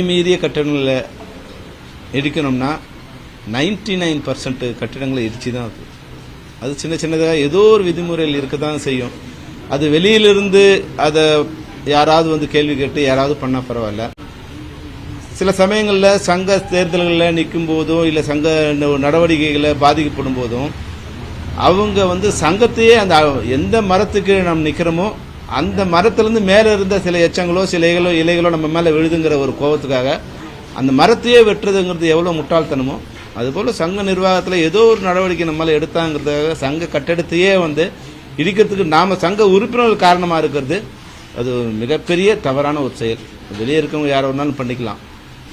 மீறிய கட்டடங்களை இடிக்கணும்னா ninety nine percent கட்டிடங்களை இடிச்சு தான் அது. அது சின்ன சின்னதாக ஏதோ ஒரு விதிமுறையில் இருக்க தான் செய்யும். அது வெளியிலிருந்து அதை யாராவது வந்து கேள்வி கேட்டு யாராவது பண்ணால் பரவாயில்ல. சில சமயங்களில் சங்க தேர்தல்களில் நிற்கும் போதும் இல்லை சங்க நடவடிக்கைகளை பாதிக்கப்படும் போதும் அவங்க வந்து சங்கத்தையே அந்த எந்த மரத்துக்கு நாம் நிற்கிறோமோ அந்த மரத்திலிருந்து மேலே இருந்த சில எச்சங்களோ சில இலைகளோ இலைகளோ நம்ம மேலே விழுதுங்கிற ஒரு கோபத்துக்காக அந்த மரத்தையே வெட்டுறதுங்கிறது எவ்வளோ முட்டாள்தனமோ அதுபோல் சங்க நிர்வாகத்தில் ஏதோ ஒரு நடவடிக்கை நம்மளால் எடுத்தாங்கிறதுக்காக சங்க கட்டடத்தையே வந்து இடிக்கிறதுக்கு நாம் சங்க உறுப்பினர்கள் காரணமாக இருக்கிறது. அது ஒரு மிகப்பெரிய தவறான ஒரு செயல். வெளியே இருக்கவங்க யார் வேணாலும் பண்ணிக்கலாம்.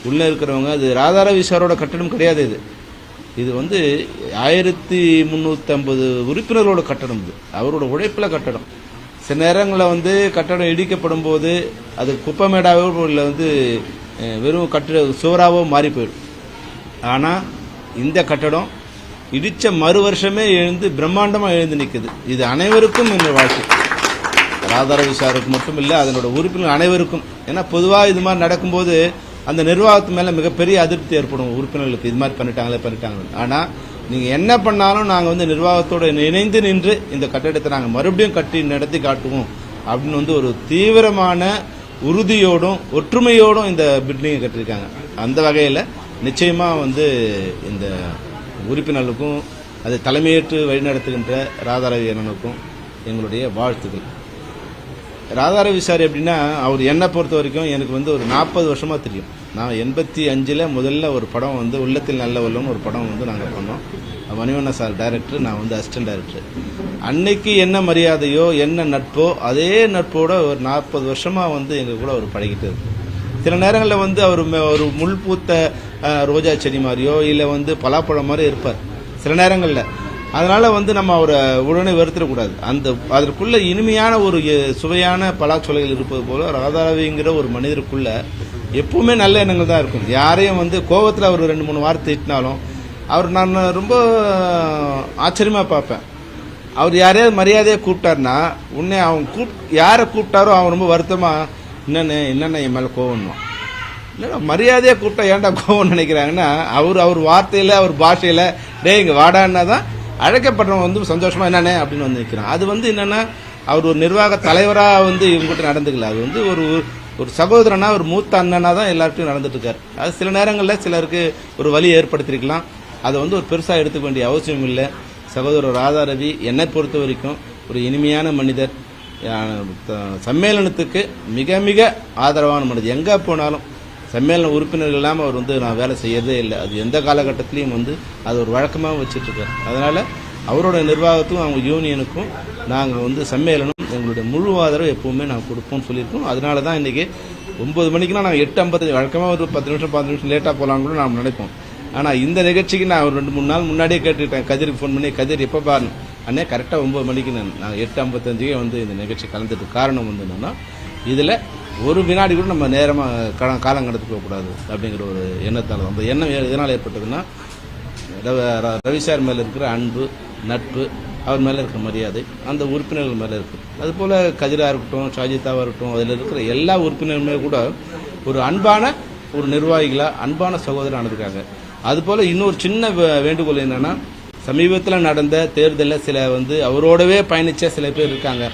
உள்ளே இருக்கிறவங்க அது ராதாரவீஸ்வரோட கட்டணம் கிடையாது இது. இது வந்து ஆயிரத்தி முந்நூற்றம்பது உறுப்பினர்களோட கட்டடம் இது. அவரோட உழைப்பில் கட்டடம். சில நேரங்களில் வந்து கட்டடம் இடிக்கப்படும் போது அது குப்பமேடாவோ இல்லை வந்து வெறும் கட்டிட சுவராகவோ மாறி போயிடும். ஆனால் இந்த கட்டடம் இடித்த மறு வருஷமே எழுந்து பிரம்மாண்டமாக எழுந்து நிற்குது இது அனைவருக்கும் இந்த வாழ்க்கை ராதாரவி சாருக்கு மட்டும் இல்லை அதனோட உறுப்பினர் அனைவருக்கும். ஏன்னா பொதுவாக இது மாதிரி நடக்கும்போது அந்த நிர்வாகத்து மேலே மிகப்பெரிய அதிருப்தி ஏற்படும் உறுப்பினர்களுக்கு. இது மாதிரி பண்ணிட்டாங்களே பண்ணிட்டாங்களே. ஆனால் நீங்கள் என்ன பண்ணாலும் நாங்கள் வந்து நிர்வாகத்தோட இணைந்து நின்று இந்த கட்டிடத்தை நாங்கள் மறுபடியும் கட்டி நடத்தி காட்டுவோம் அப்படின்னு வந்து ஒரு தீவிரமான உறுதியோடும் ஒற்றுமையோடும் இந்த பில்டிங்கை கட்டியிருக்காங்க. அந்த வகையில் நிச்சயமாக வந்து இந்த உறுப்பினர்களுக்கும் அதை தலைமையேற்று வழிநடத்துகின்ற ராதாரவி அண்ணனுக்கும் எங்களுடைய வாழ்த்துக்கள். ராதாரவி சார் எப்படின்னா அவர் என்னை பொறுத்த வரைக்கும் எனக்கு வந்து ஒரு நாற்பது வருஷமாக தெரியும். நான் எண்பத்தி அஞ்சில் முதல்ல ஒரு படம் வந்து உள்ளத்தில் நல்ல உள்ளம்னு ஒரு படம் வந்து நாங்கள் பண்ணோம். மணிவண்ண சார் டைரக்டர் நான் வந்து அசிஸ்டன்ட் டைரக்டர் அன்னைக்கு என்ன மரியாதையோ என்ன நட்போ அதே நட்போட ஒரு நாற்பது வருஷமாக வந்து எங்கள் கூட அவர் பழகிட்டு இருக்கு சில நேரங்களில் வந்து அவர் மே- ஒரு முள் பூத்த ரோஜா செடி மாதிரியோ இல்லை வந்து பலாப்பழம் மாதிரி இருப்பார். சில நேரங்களில் அதனால வந்து நம்ம அவரை உடனே வெறுத்துடக்கூடாது. அந்த அதற்குள்ள இனிமையான ஒரு சுவையான பலாச்சொலைகள் இருப்பது போல ராதாரவிங்கிற ஒரு மனிதருக்குள்ள எப்பவுமே நல்ல எண்ணங்கள் தான் இருக்கும். யாரையும் வந்து கோவத்தில் அவர் ரெண்டு மூணு வார்த்தை திட்டினாலும் அவர் நான் ரொம்ப ஆச்சரியமாக பார்ப்பேன். அவர் யாரையாவது மரியாதையை கூப்பிட்டாருன்னா உடனே அவன் கூப் யாரை கூப்பிட்டாரோ அவன் ரொம்ப வருத்தமாக என்னென்னு என்னென்ன என் மேலே கோவம்னும் இல்லைடா மரியாதையை கூப்பிட்டா ஏன்டா கோவம் நினைக்கிறாங்கன்னா அவர் அவர் வார்த்தையில் அவர் பாஷையில் டேய் இங்கே வாடான்னா தான் அழைக்கப்படுறவங்க வந்து சந்தோஷமா என்னென்ன அப்படின்னு வந்து நிற்கிறான் அது வந்து என்னன்னா அவர் ஒரு நிர்வாக தலைவரா வந்து இவங்ககிட்ட நடந்துக்கல. அது வந்து ஒரு ஒரு சகோதரனா ஒரு மூத்த அண்ணனா தான் எல்லார்ட்டையும் நடந்துட்டு இருக்காரு அது சில நேரங்களில் சிலருக்கு ஒரு வழி ஏற்படுத்தியிருக்கலாம் அதை வந்து ஒரு பெருசா எடுத்துக்க வேண்டிய அவசியம் இல்லை. சகோதரர் ராதா ரவி என்னை பொறுத்த வரைக்கும் ஒரு இனிமையான மனிதர். சம்மேளனத்துக்கு மிக மிக ஆதரவான மனிதர். எங்கே போனாலும் சம்மேளன உறுப்பினர்கள் இல்லாமல் அவர் வந்து நான் வேலை செய்யறதே இல்லை. அது எந்த காலகட்டத்திலையும் வந்து அது ஒரு வழக்கமாக வச்சுட்ருக்காரு அதனால் அவரோட நிர்வாகத்துக்கும் அவங்க யூனியனுக்கும் நாங்கள் வந்து சம்மேளனம் எங்களுடைய முழு ஆதரவு எப்போவுமே நாங்கள் கொடுப்போம்னு சொல்லியிருக்கோம். அதனால தான் இன்றைக்கி ஒம்பது மணிக்குனா நாங்கள் எட்டு ஐம்பத்தஞ்சு வழக்கமாக ஒரு பத்து நிமிஷம் பத்து நிமிஷம் லேட்டாக போகலான்னு கூட நாம் நினைப்போம். ஆனால் இந்த நிகழ்ச்சிக்கு நான் ஒரு ரெண்டு மூணு நாள் முன்னாடியே கேட்டுக்கிட்டேன். கதிருக்கு ஃபோன் பண்ணி கதிர் எப்போ பாரு? அண்ணே கரெக்டாக ஒன்பது மணிக்கு நான் நான் எட்டு ஐம்பத்தஞ்சுக்கே வந்து இந்த நிகழ்ச்சி கலந்துட்டு காரணம் வந்து என்னென்னா இதில் ஒரு வினாடி கூட நம்ம நேரமாக காலம் கடத்தி போகக்கூடாது அப்படிங்கிற ஒரு எண்ணத்தால் அந்த எண்ணம் எதனால் ஏற்பட்டதுன்னா ரவி சார் மேலே இருக்கிற அன்பு நட்பு அவர் மேலே இருக்கிற மரியாதை அந்த உறுப்பினர்கள் மேலே இருக்கு. அதுபோல் கதிராக இருக்கட்டும் ஷாஜிதாவாக இருக்கட்டும் அதில் இருக்கிற எல்லா உறுப்பினருமே கூட ஒரு அன்பான ஒரு நிர்வாகிகளாக அன்பான சகோதரர் நடந்துருக்காங்க அதுபோல் இன்னொரு சின்ன வேண்டுகோள் என்னன்னா சமீபத்தில் நடந்த தேர்தலில் சில வந்து அவரோடவே பயணித்த சில பேர் இருக்காங்க.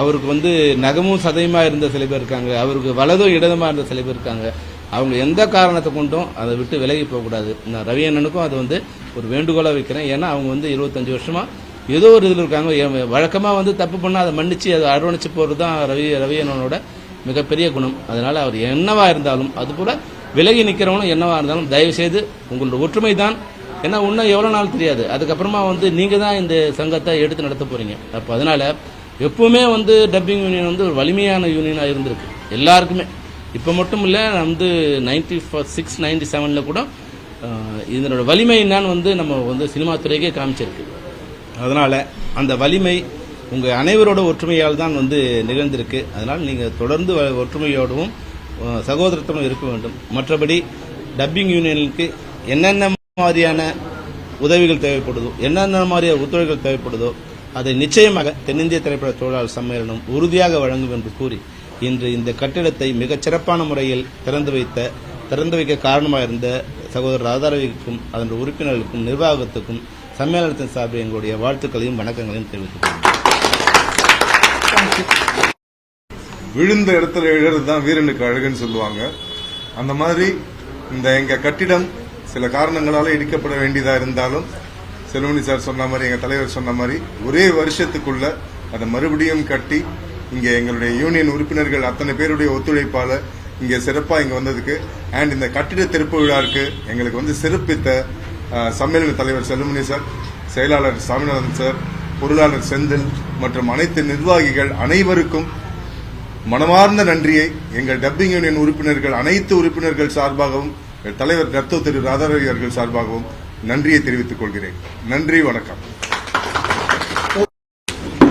அவருக்கு வந்து நகமும் சதையுமா இருந்த சில பேர் இருக்காங்க. அவருக்கு வலதும் இடதுமா இருந்த சில பேர் இருக்காங்க. அவங்க எந்த காரணத்தை கொண்டும் அதை விட்டு விலகி போகக்கூடாது. நான் ரவி அண்ணனுக்கும் அது வந்து ஒரு வேண்டுகோளாக வைக்கிறேன். ஏன்னா அவங்க வந்து இருபத்தஞ்சு வருஷமா ஏதோ ஒரு இதில் இருக்காங்க. வழக்கமாக வந்து தப்பு பண்ணால் அதை மன்னிச்சு அதை அரவணைச்சு போகிறது தான் ரவி ரவி அண்ணனோட மிகப்பெரிய குணம். அதனால அவர் என்னவா இருந்தாலும் அதுபோல விலகி நிற்கிறவங்களும் என்னவா இருந்தாலும் தயவு செய்து உங்களோட ஒற்றுமை தான் ஏன்னா இன்னும் எவ்வளோ நாள் தெரியாது. அதுக்கப்புறமா வந்து நீங்கள் தான் இந்த சங்கத்தை எடுத்து நடத்த போகிறீங்க அப்போ அதனால எப்பவுமே வந்து டப்பிங் யூனியன் வந்து ஒரு வலிமையான யூனியனாக இருந்திருக்கு. எல்லாருக்குமே. இப்போ மட்டும் இல்லை வந்து நைன்டி சிக்ஸ் நைன்டி செவனில் கூட இதனோட வலிமை என்னான்னு வந்து நம்ம வந்து சினிமா துறைக்கே காமிச்சிருக்கு. அதனால் அந்த வலிமை உங்கள் அனைவரோட ஒற்றுமையால் தான் வந்து நிகழ்ந்திருக்கு. அதனால் நீங்கள் தொடர்ந்து வ- ஒற்றுமையோடவும் அஹ், சகோதரத்துடன் இருக்க வேண்டும். மற்றபடி டப்பிங் யூனியனுக்கு என்னென்ன மாதிரியான உதவிகள் தேவைப்படுதோ என்னென்ன மாதிரியான ஒத்துழைப்புகள் தேவைப்படுதோ அதை நிச்சயமாக தென்னிந்திய திரைப்பட தொழிலாளர் சம்மேளனம் உறுதியாக வழங்கும் என்று கூறி இன்று இந்த கட்டிடத்தை மிகச் சிறப்பான முறையில் திறந்து வைத்த திறந்து வைக்க காரணமாக இருந்த சகோதரர் ராதாரவிக்கும் அதன் உறுப்பினர்களுக்கும் நிர்வாகத்துக்கும் சம்மேளனத்தின் சார்பில் எங்களுடைய வாழ்த்துக்களையும் வணக்கங்களையும் தெரிவித்துக் விழுந்த இடத்துல எழுறது தான் வீரனுக்கு அழகுன்னு சொல்லுவாங்க. அந்த மாதிரி இந்த எங்க கட்டிடம் சில காரணங்களால இடிக்கப்பட வேண்டியதா இருந்தாலும் செல்வமணி சார் சொன்ன மாதிரி எங்கள் தலைவர் சொன்ன மாதிரி ஒரே வருஷத்துக்குள்ள அதை மறுபடியும் கட்டி இங்கே எங்களுடைய யூனியன் உறுப்பினர்கள் அத்தனை பேருடைய ஒத்துழைப்பால் இங்கே சிறப்பாக இங்கே வந்ததுக்கு அண்ட் இந்த கட்டிட திறப்பு விழாவுக்கு எங்களுக்கு வந்து சிறப்பித்த சம்மேளன தலைவர் செல்வமணி சார் செயலாளர் சாமிநாதன் சார் பொருளாளர் செந்தில் மற்றும் அனைத்து நிர்வாகிகள் அனைவருக்கும் மனமார்ந்த நன்றியை எங்கள் டப்பிங் யூனியன் உறுப்பினர்கள் அனைத்து உறுப்பினர்கள் சார்பாகவும் எங்கள் தலைவர் டத்தோ திரு ராதாரவி அவர்கள் சார்பாகவும் நன்றியை தெரிவித்துக் கொள்கிறேன். நன்றி வணக்கம்.